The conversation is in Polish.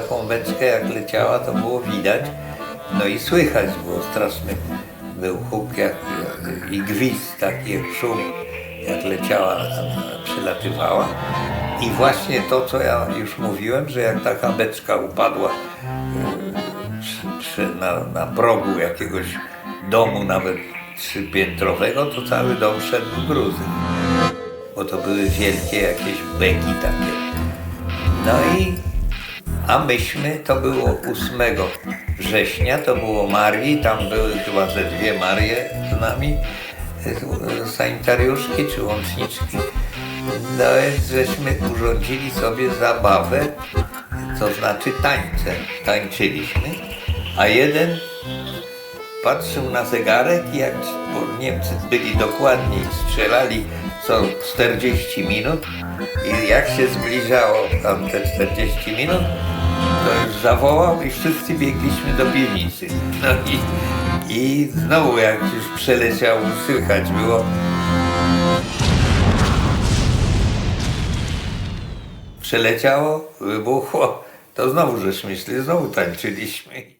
taką beczkę jak leciała, to było widać. No i słychać było straszny był huk jak, i gwizd, taki jak szum, jak leciała, przylatywała. I właśnie to, co ja już mówiłem, że jak taka beczka upadła e, przy, przy, na, na progu jakiegoś domu, nawet trzypiętrowego, to cały dom szedł w gruzy. Bo to były wielkie jakieś beki takie. No i a myśmy, to było 8 września, to było Marii, tam były chyba ze dwie Marie z nami, sanitariuszki czy łączniczki. No więc żeśmy urządzili sobie zabawę, to znaczy tańce. Tańczyliśmy, a jeden patrzył na zegarek i jak bo Niemcy byli dokładni strzelali co 40 minut i jak się zbliżało tam te 40 minut, to zawołał i wszyscy biegliśmy do piwnicy. No i, i znowu jak już przeleciał, słychać było przeleciało, wybuchło, to znowu żeśmy szli, znowu tańczyliśmy.